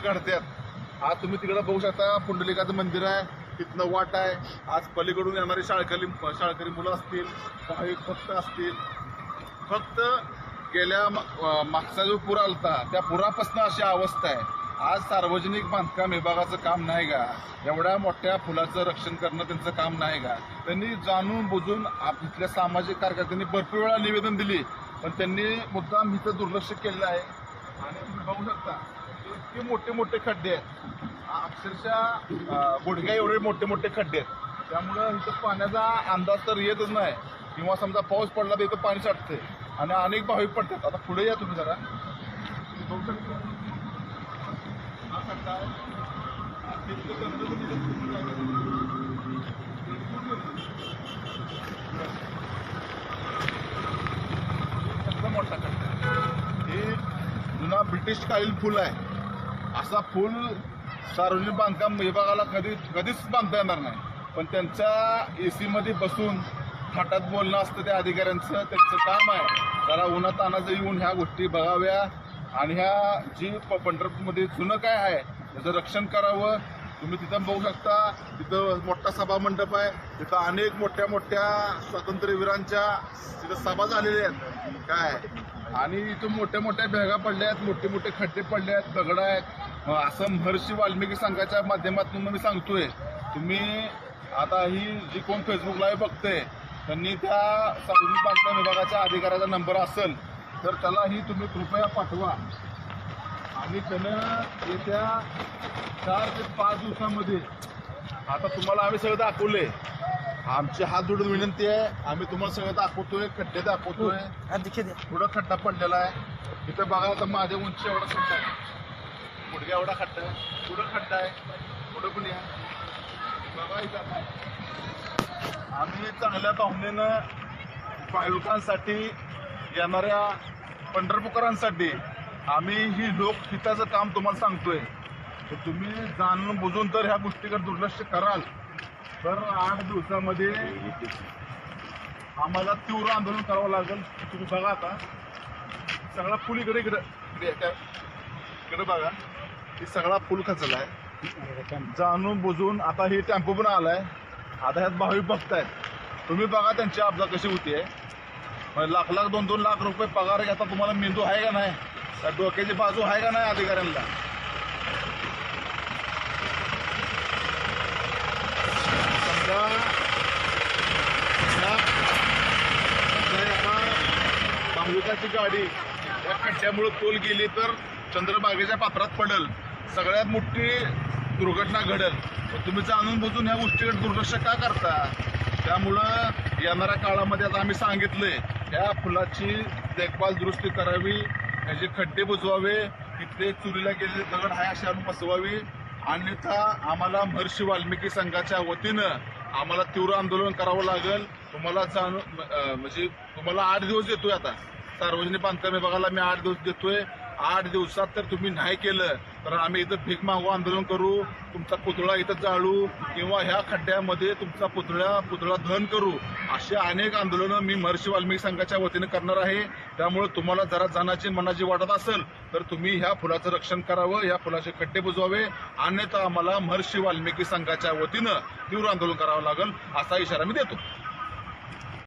प्रश्न घडतात आज तुम्ही तिकडे बघू शकता पुंडलिकाचं मंदिर आहे तिथनं वाट आहे. आज पलीकडून येणारी शाळकरी शाळकरी मुलं असतील भाविक भक्त असतील. फक्त गेल्या मागचा जो पुरा आलता त्या पुरापासून अशी अवस्था आहे. आज सार्वजनिक बांधकाम विभागाचं काम नाही का? एवढ्या मोठ्या फुलाचं रक्षण करणं त्यांचं काम नाही का? त्यांनी जाणून बुजून आप- इथल्या सामाजिक कार्यकर्त्यांनी भरपूर वेळा निवेदन दिली. पण त्यांनी मुद्दाम इथं दुर्लक्ष केलेलं आहे. आणि तुम्ही बघू शकता इतके मोठे मोठे खड्डे आहेत. अक्षरशः गुडघ्या एवढे मोठे मोठे खड्डे आहेत. त्यामुळं इथं पाण्याचा अंदाज तर येतच नाही. किंवा समजा पाऊस पडला तर इथं पाणी साठते आणि अनेक भाविक पडतात. आता पुढे या तुम्ही जरा. बघू शकता. खड्डा मोठा खड्डा हे जुना ब्रिटिश कालीन फुल आहे. असा पूल सार्वजनिक बांधकाम म्हणजे विभागाला कधी कधीच बांधता येणार नाही. पण त्यांच्या ए सीमध्ये बसून थाटात बोलणं असतं त्या अधिकाऱ्यांचं त्यांचं काम आहे. जरा उन्हात तानाचं येऊन ह्या गोष्टी बघाव्या. आणि ह्या जी प- पंढरपूरमध्ये जुनं काय आहे त्याचं रक्षण करावं. तुम्ही तिथं बघू शकता तिथं मोठा सभा मंडप आहे. तिथं अनेक मोठ्या मोठ्या स्वातंत्र्यवीरांच्या तिथं सभा झालेल्या आहेत. काय? आणि इथं मोठ्या मोठ्या भेगा पडल्या आहेत मोठे मोठे खड्डे पडले आहेत दगड आहेत. असं महर्षी वाल्मिकी संघाच्या माध्यमातून मी सांगतोय तुम्ही आता ही जी कोण फेसबुकला बघते त्यांनी त्या सार्वजनिक बांधकाम विभागाच्या अधिकाऱ्याचा नंबर असेल तर त्याला ही तुम्ही कृपया पाठवा. आणि त्यानं येत्या चार ते पाच दिवसामध्ये आता तुम्हाला आम्ही सगळं दाखवले आमची हात जोडून विनंती आहे. आम्ही तुम्हाला सगळं दाखवतोय खड्डे दाखवतोय. पुढं खड्डा पडलेला आहे. इथं बघा आता माझ्या उंची एवढा खड्डा आहे. गुडघ्या एवढा खड्डा आहे. पुढं खड्डा आहे. पुढं पण या. बघा इथं आम्ही चांगल्या पाहुण्यानं भाविकांसाठी येणाऱ्या पंढरपूरकरांसाठी आम्ही ही लोकहिताचं काम तुम्हाला सांगतोय. तर तुम्ही जाणून बुजून तर ह्या गोष्टीकडे दुर्लक्ष कराल. तर आठ दिवसामध्ये आम्हाला तीव्र आंदोलन करावं लागेल. तुम्ही बघा आता. सगळा पूल इकडे इकडे इकडे बघा. हे सगळा पूल खचला आहे जाणून बुजून आता हे टेम्पो पण आलाय. आता ह्यात भाविक बघतायत. तुम्ही बघा त्यांची अब्जा कशी होती आहे. लाख लाख दोन दोन लाख रुपये पगार घेता तुम्हाला मेंदू आहे का नाही? त्या डोक्याची बाजू आहे का नाही अधिकाऱ्यांना समजा या- समजा एका भाविकाची गाडी या खड्ड्यामुळे तोल गेली तर चंद्रबागेच्या पात्रात पडल. सगळ्यात मोठी दुर्घटना घडल. तुम्ही जाणून बुजून ह्या गोष्टीकडे दुर्लक्ष का करता? त्यामुळं येणाऱ्या काळामध्ये आता आम्ही सांगितलंय या फुलाची देखभाल दुरुस्ती करावी त्याचे खड्डे बुजवावे तिथले चुरीला गेलेले दगड हाय अशा आणून बसवावी. अन्यथा आम्हाला महर्षी वाल्मिकी संघाच्या वतीनं आम्हाला तीव्र आंदोलन करावं लागेल. तुम्हाला जाणून म्हणजे तुम्हाला आठ दिवस देतोय आता. सार्वजनिक बांधकाम विभागाला मी आठ दिवस देतोय. आठ दिवसात तर तुम्ही नाही केलं तर आम्ही इथं भीक मागू आंदोलन करू तुमचा पुतळा इथं जाळू किंवा ह्या खड्ड्यामध्ये तुमचा पुतळा पुतळा दहन करू अशी अनेक आंदोलनं मी महर्षी वाल्मिकी संघाच्या वतीने करणार आहे. त्यामुळे तुम्हाला जरा जाण्याची मनाची वाटत असेल तर तुम्ही ह्या फुलाचं रक्षण करावं या फुलाचे खड्डे बुजवावे. अन्यथा आम्हाला महर्षी वाल्मिकी संघाच्या वतीनं तीव्र आंदोलन करावं लागेल असा इशारा मी देतो.